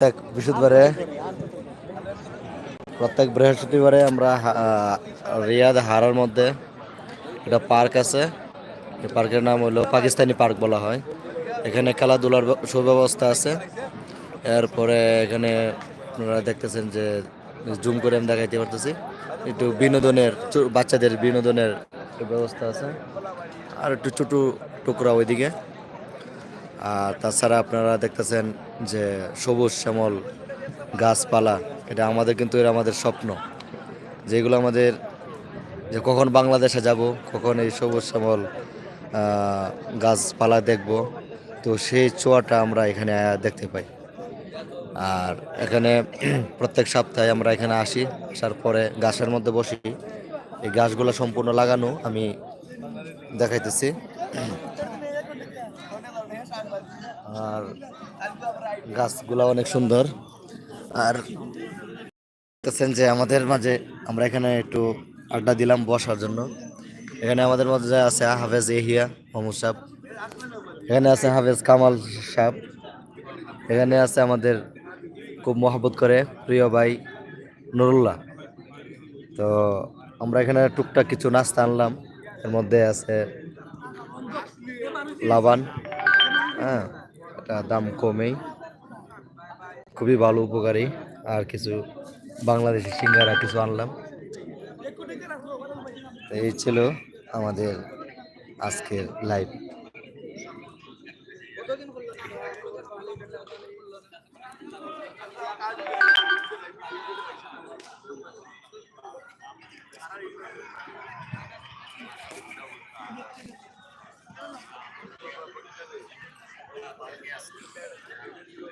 প্রত্যেক বৃহস্পতিবারে প্রত্যেক বৃহস্পতিবারে আমরা রিয়াদ হারার মধ্যে একটা পার্ক আছে। এই পার্কের নাম হলো পাকিস্তানি পার্ক বলা হয়। এখানে খেলাধুলার সুব্যবস্থা আছে। এরপরে এখানে আপনারা দেখতেছেন যে জুম করে আমি দেখাইতে পারতেছি। একটু বিনোদনের বাচ্চাদের বিনোদনের ব্যবস্থা আছে। আর একটু ছোটো টুকরা ওইদিকে। আর তাছাড়া আপনারা দেখতেছেন যে সবুজ শ্যামল গাছপালা, এটা আমাদের কিন্তু এটা আমাদের স্বপ্ন। যেগুলো আমাদের, যে কখন বাংলাদেশে যাব, কখন এই সবুজ শ্যামল গাছপালা দেখব, তো সেই চোয়াটা আমরা এখানে দেখতে পাই। আর এখানে প্রত্যেক সপ্তাহে আমরা এখানে আসি, আসার পরে গাছের মধ্যে বসি। এই গাছগুলো সম্পূর্ণ লাগানো আমি দেখাইতেছি। আর গাছগুলা অনেক সুন্দর। আর দেখতেছেন যে আমাদের মাঝে আমরা এখানে একটু আড্ডা দিলাম বসার জন্য। এখানে আমাদের মধ্যে আছে, হাফেজ এহিয়া, মোহাম্মদ সাহেব। এখানে আছে হাফেজ কামাল সাহেব। এখানে আছে আমাদের খুব মহব্বত করে প্রিয় ভাই নুরুল্লাহ। তো আমরা এখানে টুকটাক কিছু নাস্তা আনলাম। এর মধ্যে আছে লাবান। হ্যাঁ। একটা দাম কমেই। খুবই ভালো উপকারী। আর কিছু বাংলাদেশি সিঙ্গারা কিছু আনলাম। এই ছিল আমাদের আজকের live Thank you. like, yes, we better do it.